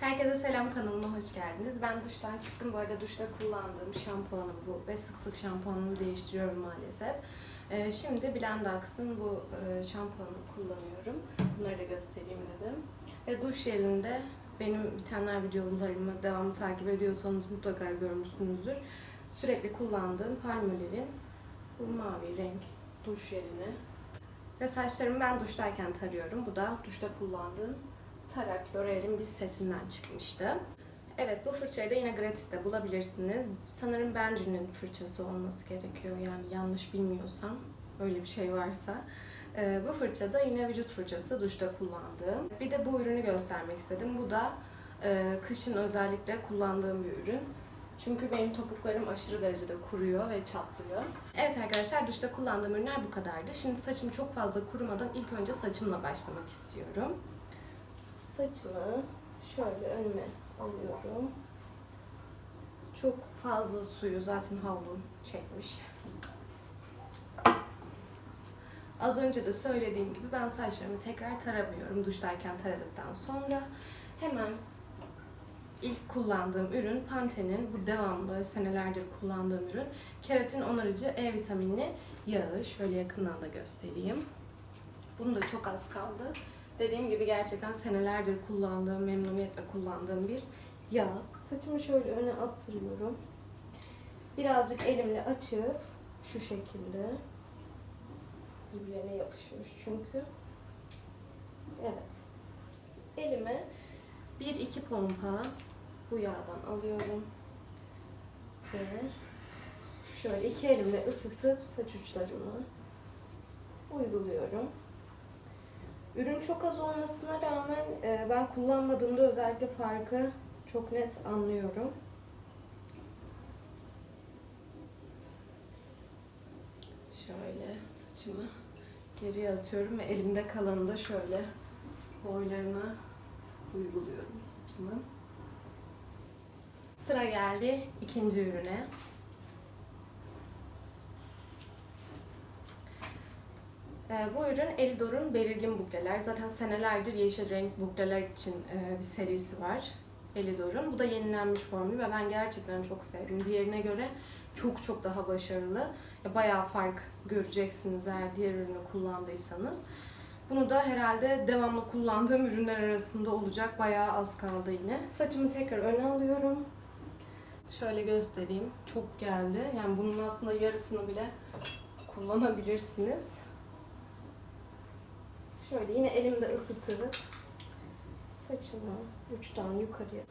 Herkese selam kanalıma hoş geldiniz. Ben duştan çıktım. Bu arada duşta kullandığım şampuanım bu ve sık sık şampuanımı değiştiriyorum maalesef. Ee, şimdi Blendax'ın bu e, şampuanını kullanıyorum. Bunları da göstereyim dedim. Ve duş jelinde benim bitenler videolarımı devamlı takip ediyorsanız mutlaka görmüşsünüzdür. Sürekli kullandığım Palmolive'in bu mavi renk duş jelini. Ve saçlarımı ben duştayken tarıyorum. Bu da duşta kullandığım Tarak L'Oreal'in bir setinden çıkmıştı. Evet bu fırçayı da yine gratiste bulabilirsiniz. Sanırım Benri'nin fırçası olması gerekiyor yani yanlış bilmiyorsam öyle bir şey varsa. Ee, bu fırça da yine vücut fırçası duşta kullandığım. Bir de bu ürünü göstermek istedim. Bu da e, kışın özellikle kullandığım bir ürün. Çünkü benim topuklarım aşırı derecede kuruyor ve çatlıyor. Evet arkadaşlar duşta kullandığım ürünler bu kadardı. Şimdi saçım çok fazla kurumadan ilk önce saçımla başlamak istiyorum. Saçımı şöyle önüme alıyorum. Çok fazla suyu zaten havlum çekmiş. Az önce de söylediğim gibi ben saçlarımı tekrar taramıyorum duştayken taradıktan sonra. Hemen ilk kullandığım ürün Pantene'in bu devamlı senelerdir kullandığım ürün keratin onarıcı E vitaminli yağı. Şöyle yakından da göstereyim. Bunu da çok az kaldı. Dediğim gibi gerçekten senelerdir kullandığım, memnuniyetle kullandığım bir yağ. Saçımı şöyle öne attırıyorum. Birazcık elimle açıp şu şekilde birbirine yapışmış çünkü. Evet. Elime bir iki pompa bu yağdan alıyorum. Ve şöyle iki elimle ısıtıp saç uçlarımı uyguluyorum. Ürün çok az olmasına rağmen e, ben kullanmadığımda özellikle farkı çok net anlıyorum. Şöyle saçımı geriye atıyorum ve elimde kalanı da şöyle boylarına uyguluyorum saçımın. Sıra geldi ikinci ürüne. Bu ürün Elidor'un belirgin bukleler. Zaten senelerdir yeşil renk bukleler için e, bir serisi var Elidor'un. Bu da yenilenmiş formülü ve ben gerçekten çok sevdim. Diğerine göre çok çok daha başarılı. Ya, Bayağı fark göreceksiniz eğer diğer ürünü kullandıysanız. Bunu da herhalde devamlı kullandığım ürünler arasında olacak. Bayağı az kaldı yine. Saçımı tekrar öne alıyorum. Şöyle göstereyim. Çok geldi. Yani bunun aslında yarısını bile kullanabilirsiniz. Şöyle yine elimde ısıtırıp saçımı uçtan yukarıya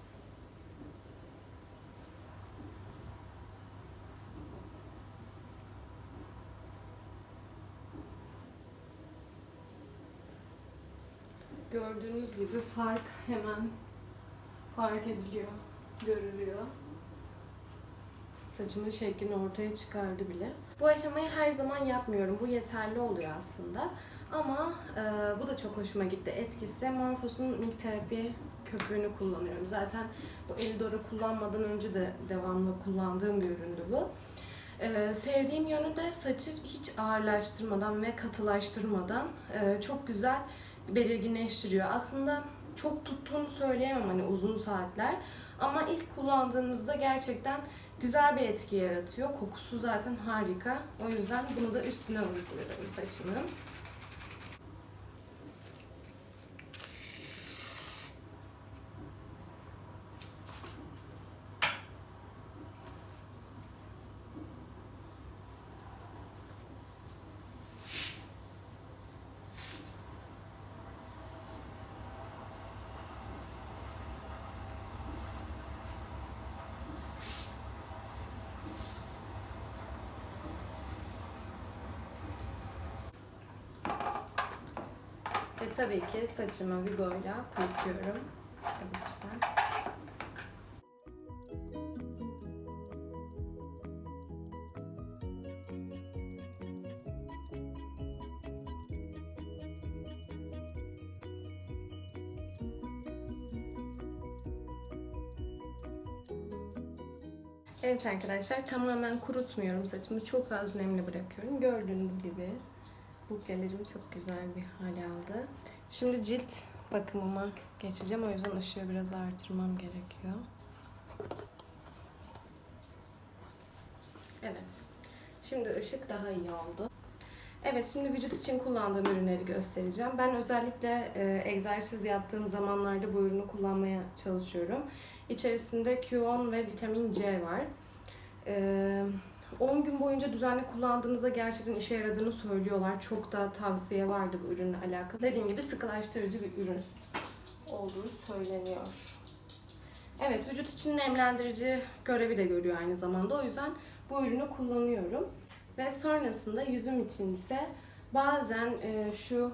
Gördüğünüz gibi fark hemen fark ediliyor, görülüyor. Saçımın şeklini ortaya çıkardı bile. Bu aşamayı her zaman yapmıyorum. Bu yeterli oluyor aslında. Ama e, bu da çok hoşuma gitti etkisi. Morphos'un Milk Therapy köpüğünü kullanıyorum. Zaten bu Elidor'u kullanmadan önce de devamlı kullandığım bir üründü bu. E, sevdiğim yönü de saçı hiç ağırlaştırmadan ve katılaştırmadan e, çok güzel belirginleştiriyor. Aslında çok tuttuğunu söyleyemem hani uzun saatler. Ama ilk kullandığınızda gerçekten güzel bir etki yaratıyor. Kokusu zaten harika. O yüzden bunu da üstüne uyguluyorum saçımın. Tabii ki saçımı Vigo'yla kurutuyorum. Güzel. Evet arkadaşlar tamamen kurutmuyorum saçımı. Çok az nemli bırakıyorum. Gördüğünüz gibi buklelerim çok güzel bir hale aldı. Şimdi cilt bakımıma geçeceğim. O yüzden ışığı biraz artırmam gerekiyor. Evet. Şimdi ışık daha iyi oldu. Evet, şimdi vücut için kullandığım ürünleri göstereceğim. Ben özellikle e, egzersiz yaptığım zamanlarda bu ürünü kullanmaya çalışıyorum. İçerisinde Q10 ve vitamin C var. E, 10 gün boyunca düzenli kullandığınızda gerçekten işe yaradığını söylüyorlar. Çok da tavsiye vardı bu ürünle alakalı. Dediğim gibi sıkılaştırıcı bir ürün olduğu söyleniyor. Evet, vücut için nemlendirici görevi de görüyor aynı zamanda. O yüzden bu ürünü kullanıyorum. Ve sonrasında yüzüm için ise bazen e, şu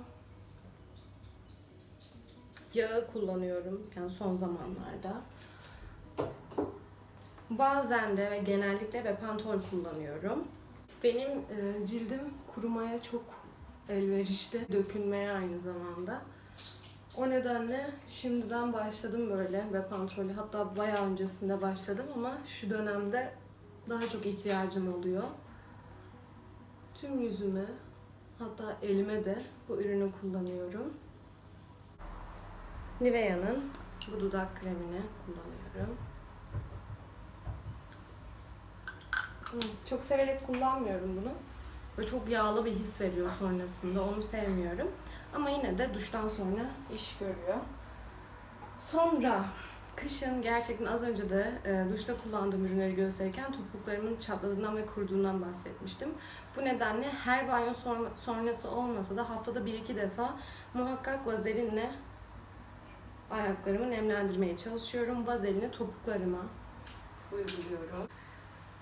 yağı kullanıyorum. Yani son zamanlarda. Bazen de ve genellikle ve pantol kullanıyorum. Benim e, cildim kurumaya çok elverişli, dökülmeye aynı zamanda. O nedenle şimdiden başladım böyle ve pantolü hatta bayağı öncesinde başladım ama şu dönemde daha çok ihtiyacım oluyor. Tüm yüzüme hatta elime de bu ürünü kullanıyorum. Nivea'nın bu dudak kremini kullanıyorum. Çok severek kullanmıyorum bunu. Ve çok yağlı bir his veriyor sonrasında. Onu sevmiyorum. Ama yine de duştan sonra iş görüyor. Sonra kışın gerçekten az önce de e, duşta kullandığım ürünleri gösterirken topuklarımın çatladığından ve kuruduğundan bahsetmiştim. Bu nedenle her banyo sonra- sonrası olmasa da haftada bir iki defa muhakkak vazelinle ayaklarımı nemlendirmeye çalışıyorum. Vazelini topuklarıma uyguluyorum.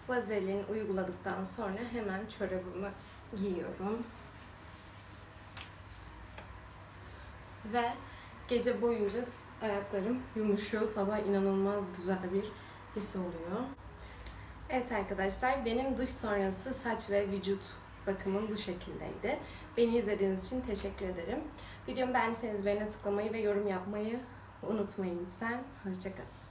Vazelin uyguladıktan sonra hemen çorabımı giyiyorum. Ve gece boyunca ayaklarım yumuşuyor. Sabah inanılmaz güzel bir his oluyor. Evet arkadaşlar benim duş sonrası saç ve vücut bakımım bu şekildeydi. Beni izlediğiniz için teşekkür ederim. Videomu beğendiyseniz beğene tıklamayı ve yorum yapmayı unutmayın lütfen. Hoşçakalın.